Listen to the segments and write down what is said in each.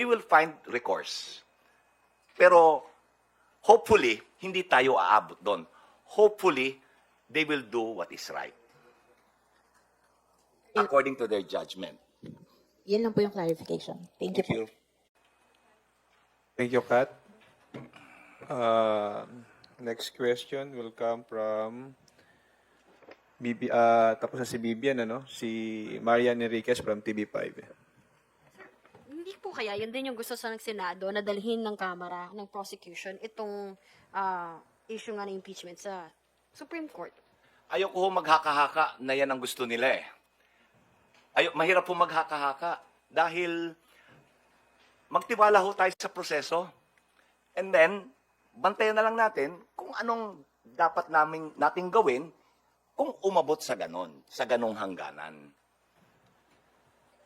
we will find recourse. Pero hopefully, hindi tayo aabot doon. Hopefully, they will do what is right. According to their judgment. Yan lang po yung clarification. Thank you Thank po. you. Thank you, Kat. Uh, next question will come from Bibi, ah, tapos na si Bibian, ano? Si Marian Enriquez from TV5. Po kaya, yun din yung gusto sa ng Senado na dalhin ng Kamara, ng prosecution, itong ah, issue nga ng impeachment sa Supreme Court. Ayoko ho maghaka-haka na yan ang gusto nila eh. Ayo, mahirap po maghaka-haka dahil magtiwala ho tayo sa proseso. And then, bantayan na lang natin kung anong dapat namin, nating gawin kung umabot sa ganon, sa ganong hangganan.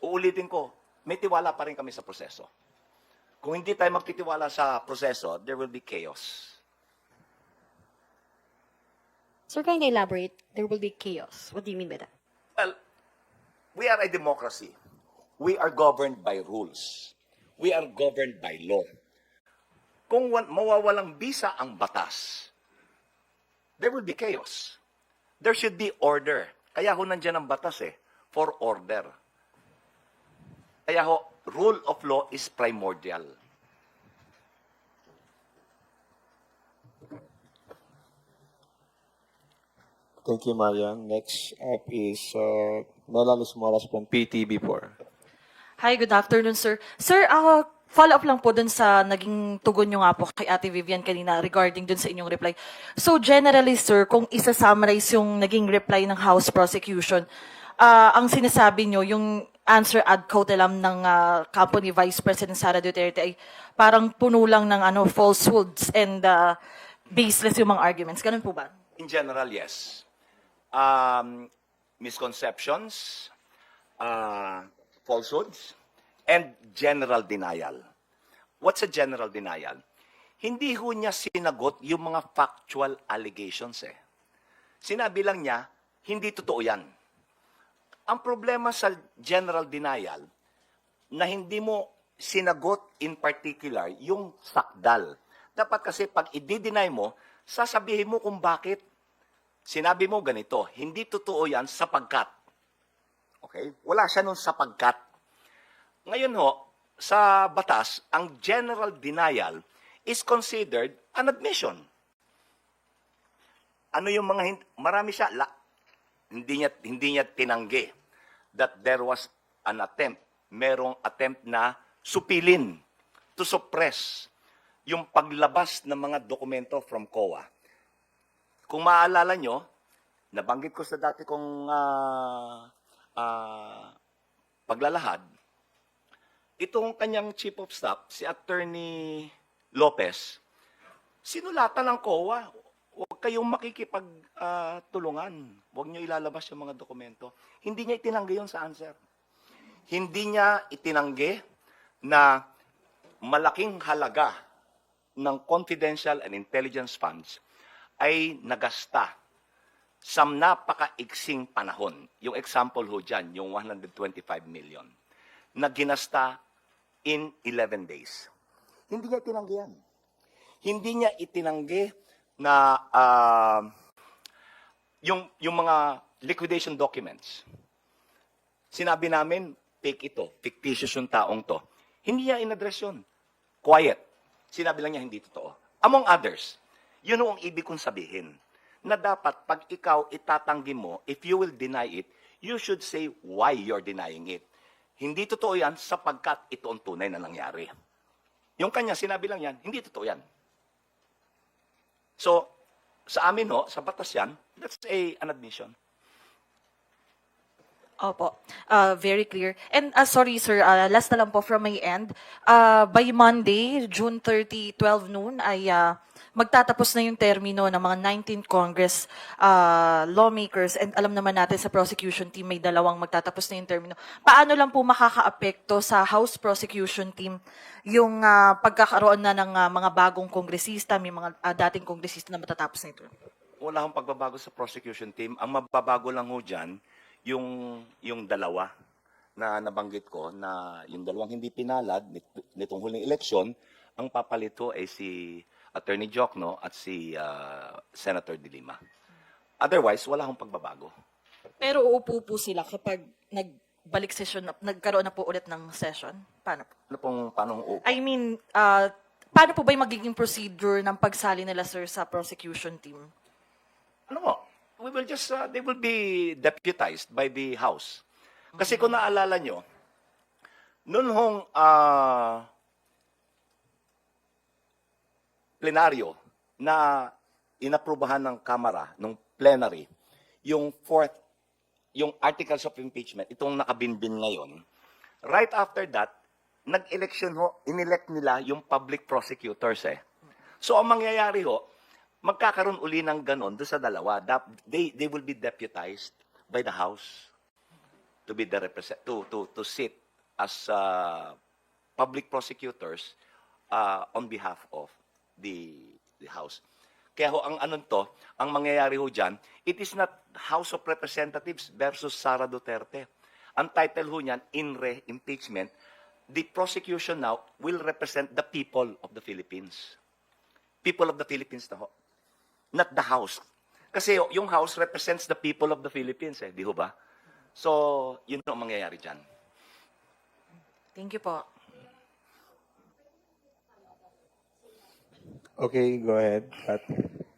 Uulitin ko, may tiwala pa rin kami sa proseso. Kung hindi tayo magtitiwala sa proseso, there will be chaos. Sir, can you elaborate? There will be chaos. What do you mean by that? Well, we are a democracy. We are governed by rules. We are governed by law. Kung wa- mawawalang bisa ang batas, there will be chaos. There should be order. Kaya ho nandiyan ang batas eh, for order. Kaya ho, rule of law is primordial. Thank you, Marian. Next up is uh, Melanie Moras from PTV4. Hi, good afternoon, sir. Sir, uh, follow-up lang po dun sa naging tugon nyo nga po kay Ate Vivian kanina regarding dun sa inyong reply. So, generally, sir, kung isa-summarize yung naging reply ng House Prosecution, uh, ang sinasabi nyo, yung answer ad cautelam ng uh, company Vice President Sara Duterte ay parang puno lang ng ano, falsehoods and uh, baseless yung mga arguments. Ganun po ba? In general, yes. Um, misconceptions, uh, falsehoods, and general denial. What's a general denial? Hindi ho niya sinagot yung mga factual allegations eh. Sinabi lang niya, hindi totoo yan. Ang problema sa general denial, na hindi mo sinagot in particular yung sakdal. Dapat kasi pag i-deny mo, sasabihin mo kung bakit. Sinabi mo ganito, hindi totoo yan sapagkat. Okay? Wala siya nun sapagkat. Ngayon ho, sa batas, ang general denial is considered an admission. Ano yung mga, marami siya, la, hindi niya, hindi niya tinanggi that there was an attempt, merong attempt na supilin, to suppress yung paglabas ng mga dokumento from COA. Kung maaalala nyo, nabanggit ko sa dati kong ah, ah, paglalahad, itong kanyang chief of staff, si Attorney Lopez, sinulatan ng COA, huwag kayong makikipagtulungan. huwag nyo ilalabas yung mga dokumento. Hindi niya itinanggi yun sa answer. Hindi niya itinanggi na malaking halaga ng confidential and intelligence funds ay nagasta sa napakaiksing panahon. Yung example ho dyan, yung 125 million, na ginasta in 11 days. Hindi niya itinanggi yan. Hindi niya itinanggi na ah, yung, yung mga liquidation documents. Sinabi namin, fake ito, fictitious yung taong to. Hindi niya inaddress yun. Quiet. Sinabi lang niya hindi totoo. Among others, yun ang ibig kong sabihin. Na dapat pag ikaw itatanggi mo, if you will deny it, you should say why you're denying it. Hindi totoo yan sapagkat ito ang tunay na nangyari. Yung kanya, sinabi lang yan, hindi totoo yan. So, sa amin ho, sa batas yan, that's a, an admission. Opo. Uh, very clear. And uh, sorry sir, uh, last na lang po from my end. Uh, by Monday, June 30, 12 noon, ay uh, magtatapos na yung termino ng mga 19th Congress uh, lawmakers and alam naman natin sa prosecution team may dalawang magtatapos na yung termino. Paano lang po makakaapekto sa House prosecution team yung uh, pagkakaroon na ng uh, mga bagong kongresista, may mga uh, dating kongresista na matatapos na ito? Wala akong pagbabago sa prosecution team. Ang mababago lang ho dyan, yung, yung dalawa na nabanggit ko, na yung dalawang hindi pinalad, ni, nitong huling eleksyon, ang papalito ay si Attorney Jokno at si ah, Senator De Lima. Otherwise, wala akong pagbabago. Pero uupo po sila kapag nagbalik session, na, nagkaroon na po ulit ng session? Paano po? Ano pong paano u- I mean, uh, paano po ba yung magiging procedure ng pagsali nila, sir, sa prosecution team? We will just, uh, they will be deputized by the House. Kasi kung naalala nyo, noon hong ah, plenaryo na inaprubahan ng Kamara, nung plenary, yung fourth, yung articles of impeachment, itong nakabinbin ngayon, right after that, nag-election ho, inelect nila yung public prosecutors eh. So ang mangyayari ho, magkakaroon uli ng ganon doon sa dalawa. They, they will be deputized by the House to be the represent to to to sit as uh, public prosecutors uh, on behalf of the the House. Kaya ho, ang anong to, ang mangyayari ho dyan, it is not House of Representatives versus Sara Duterte. Ang title ho niyan, in re impeachment, the prosecution now will represent the people of the Philippines. People of the Philippines na ho. Not the House. Kasi yung House represents the people of the Philippines eh, di ho ba? So, yun ang mangyayari dyan. Thank you po. Okay, go ahead. Pat.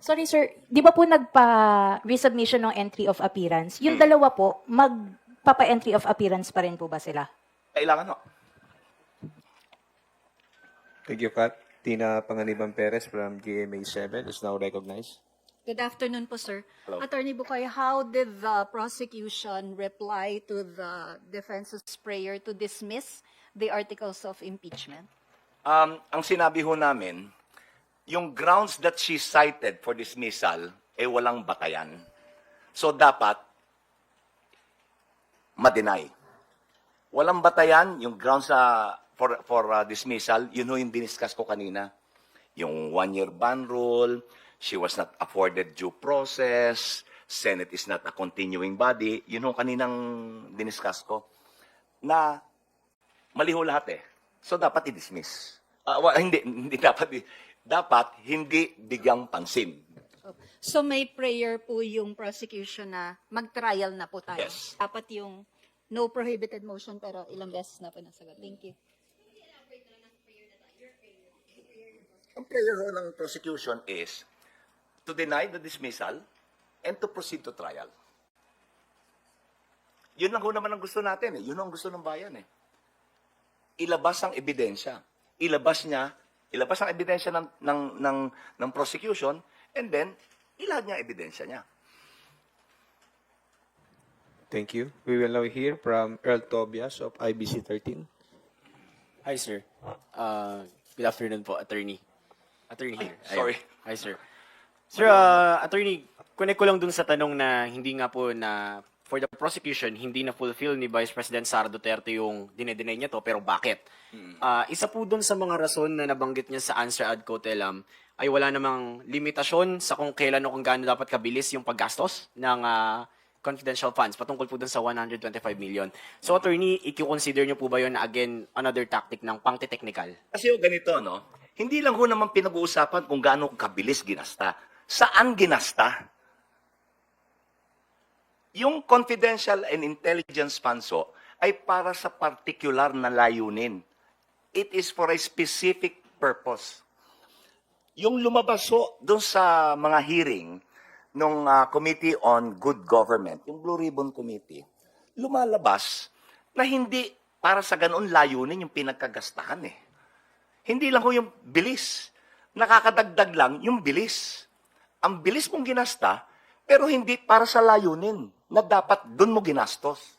Sorry sir, di ba po nagpa-resubmission ng entry of appearance? Yung dalawa po, magpapa-entry of appearance pa rin po ba sila? Kailangan ho. Thank you, Pat. Tina Panganiban Perez from GMA7 is now recognized. Good afternoon po, sir. Hello. Attorney Bukoy, how did the prosecution reply to the defense's prayer to dismiss the articles of impeachment? Um, ang sinabi ho namin, yung grounds that she cited for dismissal, eh walang batayan. So dapat, ma-deny. Walang batayan, yung grounds sa for, for uh, dismissal, yun ho yung diniscuss ko kanina. Yung one-year ban rule, she was not afforded due process, Senate is not a continuing body, yun ho kaninang diniscuss ko. Na mali ho lahat eh. So dapat i-dismiss. Ah, wa- hindi hindi dapat dapat hindi bigyang pansin. So may prayer po yung prosecution na mag-trial na po tayo. Yes. Dapat yung no prohibited motion pero ilang beses na po nasagot. Thank you. Ang prayer ho ng prosecution is to deny the dismissal and to proceed to trial. Yun lang ho naman ang gusto natin eh. Yun ang gusto ng bayan eh. Ilabas ang ebidensya. Ilabas niya, ilabas ang ebidensya ng, ng, ng, ng prosecution and then ilahad niya ebidensya niya. Thank you. We will now hear from Earl Tobias of IBC 13. Hi, sir. Uh, good afternoon po, attorney. Attorney here. Ayun. sorry. Hi, sir. Sir, uh, attorney, connect ko lang dun sa tanong na hindi nga po na for the prosecution, hindi na fulfill ni Vice President Sara Duterte yung dinedenay niya to, pero bakit? Ah, isa po dun sa mga rason na nabanggit niya sa answer ad cotelum ay wala namang limitasyon sa kung kailan o kung gaano dapat kabilis yung paggastos ng ah, confidential funds patungkol po dun sa 125 million. So, attorney, i-consider niyo po ba yun na again, another tactic ng pangte-technical? Kasi yung ganito, no? Hindi lang ho naman pinag-uusapan kung gaano kabilis ginasta. Saan ginasta? Yung confidential and intelligence funds ho, ay para sa particular na layunin. It is for a specific purpose. Yung lumabas ho doon sa mga hearing ng Committee on Good Government, yung Blue Ribbon Committee, lumalabas na hindi para sa ganoon layunin yung pinagkagastahan eh. Hindi lang ho yung bilis. Nakakadagdag lang yung bilis. Ang bilis mong ginasta, pero hindi para sa layunin na dapat doon mo ginastos.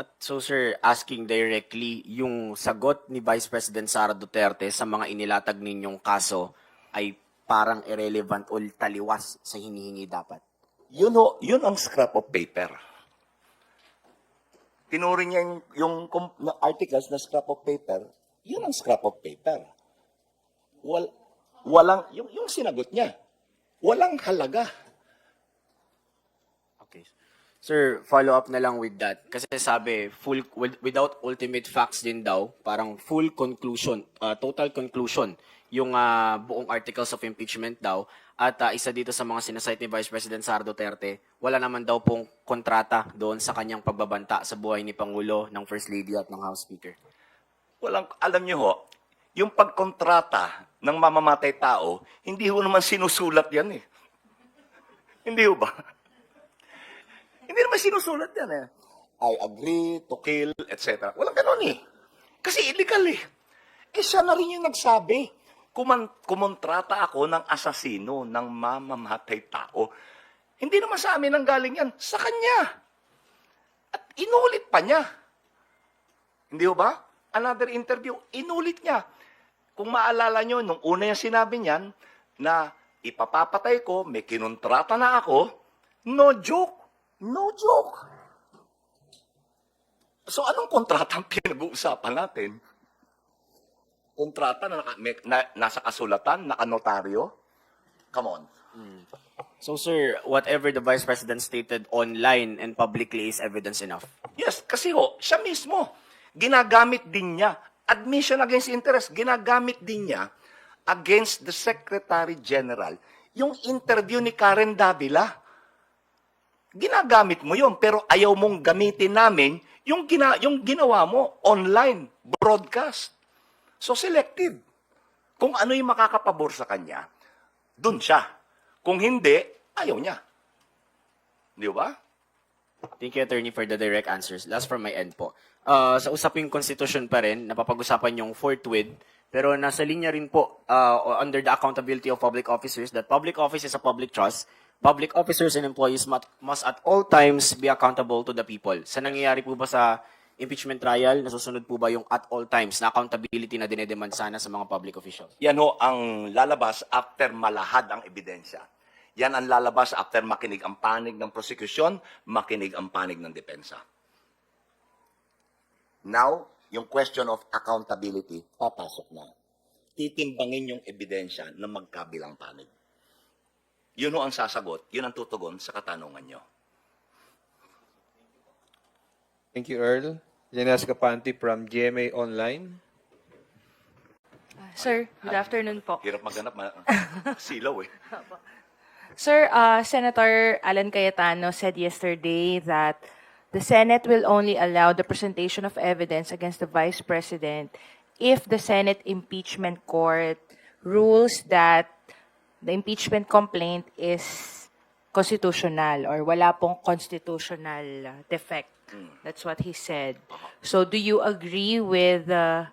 At so sir, asking directly, yung sagot ni Vice President Sara Duterte sa mga inilatag ninyong kaso ay parang irrelevant o taliwas sa hinihingi dapat. Yun ho, yun ang scrap of paper. Tinuring niya yung, yung articles na scrap of paper, yun ang scrap of paper. Wal, walang, yung, yung sinagot niya, walang halaga. Okay. Sir, follow up na lang with that. Kasi sabi, full with- without ultimate facts din daw, parang full conclusion, uh, total conclusion yung uh, buong articles of impeachment daw. At uh, isa dito sa mga sinasite ni Vice President Sara Duterte, wala naman daw pong kontrata doon sa kanyang pagbabanta sa buhay ni Pangulo, ng First Lady at ng House Speaker. Walang, alam niyo ho, yung pagkontrata ng mamamatay tao, hindi ho naman sinusulat yan eh. Hindi ho ba? hindi naman sinusulat yan eh. I agree to kill, etc. Walang ganun eh. Kasi illegal eh. Eh siya na rin yung nagsabi. Kuman, kumontrata ako ng asasino, ng mamamatay tao. Hindi naman sa amin ang galing yan, sa kanya. At inulit pa niya. Hindi ho ba? Another interview, inulit niya. Kung maalala nyo, nung una yung sinabi niyan, na ipapapatay ko, may kinontrata na ako, no joke. No joke. So anong kontrata ang pinag-uusapan natin? Kontrata na, naka, may, na nasa kasulatan, nakanotaryo? Come on. So sir, whatever the Vice President stated online and publicly is evidence enough. Yes, kasi ho, siya mismo, ginagamit din niya, admission against interest, ginagamit din niya against the Secretary General yung interview ni Karen Davila. Ginagamit mo yun, pero ayaw mong gamitin namin yung, gina, yung ginawa mo online, broadcast. So selective. Kung ano yung makakapabor sa kanya, dun siya. Kung hindi, ayaw niya. Di ba? Thank you, Attorney, for the direct answers. Last from my end po. Uh, sa usaping constitution pa rin, napapag-usapan yung forthwith, pero nasa linya rin po uh, under the accountability of public officers that public office is a public trust. Public officers and employees must, must at all times be accountable to the people. Sa nangyayari po ba sa impeachment trial, nasusunod po ba yung at all times na accountability na dinedemand sana sa mga public officials? Yan ho ang lalabas after malahad ang ebidensya. Yan ang lalabas after makinig ang panig ng prosecution, makinig ang panig ng depensa. Now, yung question of accountability, papasok na. Titimbangin yung ebidensya ng magkabilang panig. Yun ang sasagot, yun ang tutugon sa katanungan nyo. Thank you, Earl. Janes Kapanti from GMA Online. Sir, good afternoon po. Hirap maghanap, ma- silaw eh. Sir, uh, Senator Alan Cayetano said yesterday that the Senate will only allow the presentation of evidence against the Vice President if the Senate impeachment court rules that the impeachment complaint is constitutional or wala pong constitutional defect. That's what he said. So do you agree with uh,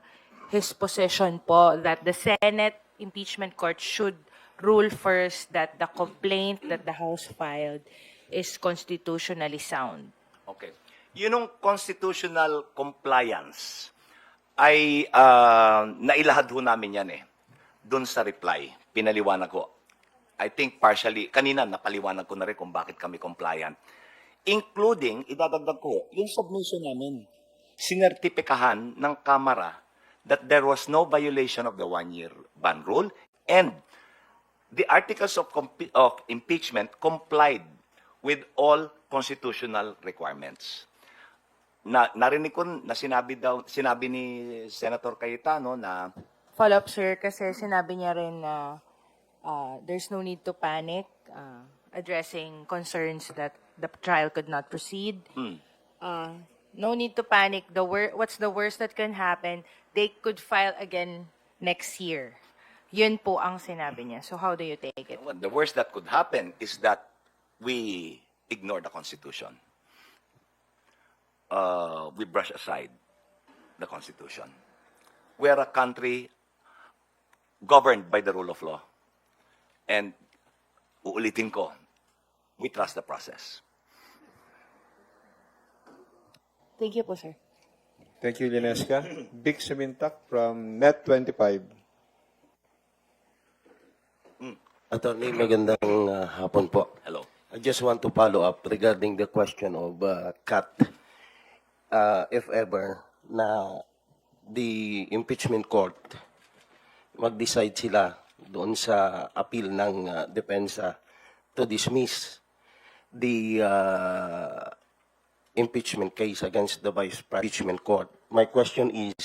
his position po that the Senate impeachment court should rule first that the complaint that the House filed is constitutionally sound? Okay. Yun yung constitutional compliance ay ah, nailahad ho namin yan eh. Doon sa reply, pinaliwanag ko. I think partially, kanina napaliwanag ko na rin kung bakit kami compliant. Including, idadagdag ko, yung submission namin. Sinertipikahan ng Kamara that there was no violation of the one-year ban rule and the articles of, of impeachment complied with all constitutional requirements. Na, narinig ko na sinabi daw sinabi ni Senator Cayetano na Follow-up, sir, kasi sinabi niya rin na uh, there's no need to panic uh, addressing concerns that the trial could not proceed. Uh, no need to panic. The wor- what's the worst that can happen? They could file again next year. Yun po ang sinabi niya. So how do you take it? well, the worst that could happen is that we ignore the Constitution. Uh, we brush aside the Constitution. We are a country governed by the rule of law. And uulitin ko, we trust the process. Thank you po, sir. Thank you, Lineska. Big Sumintak from Net25. Attorney, magandang uh, hapon po. Hello. I just want to follow up regarding the question of uh, cut. Uh, if ever na the impeachment court mag-decide sila doon sa appeal ng uh, depensa to dismiss the uh, impeachment case against the Vice Impeachment Court. My question is,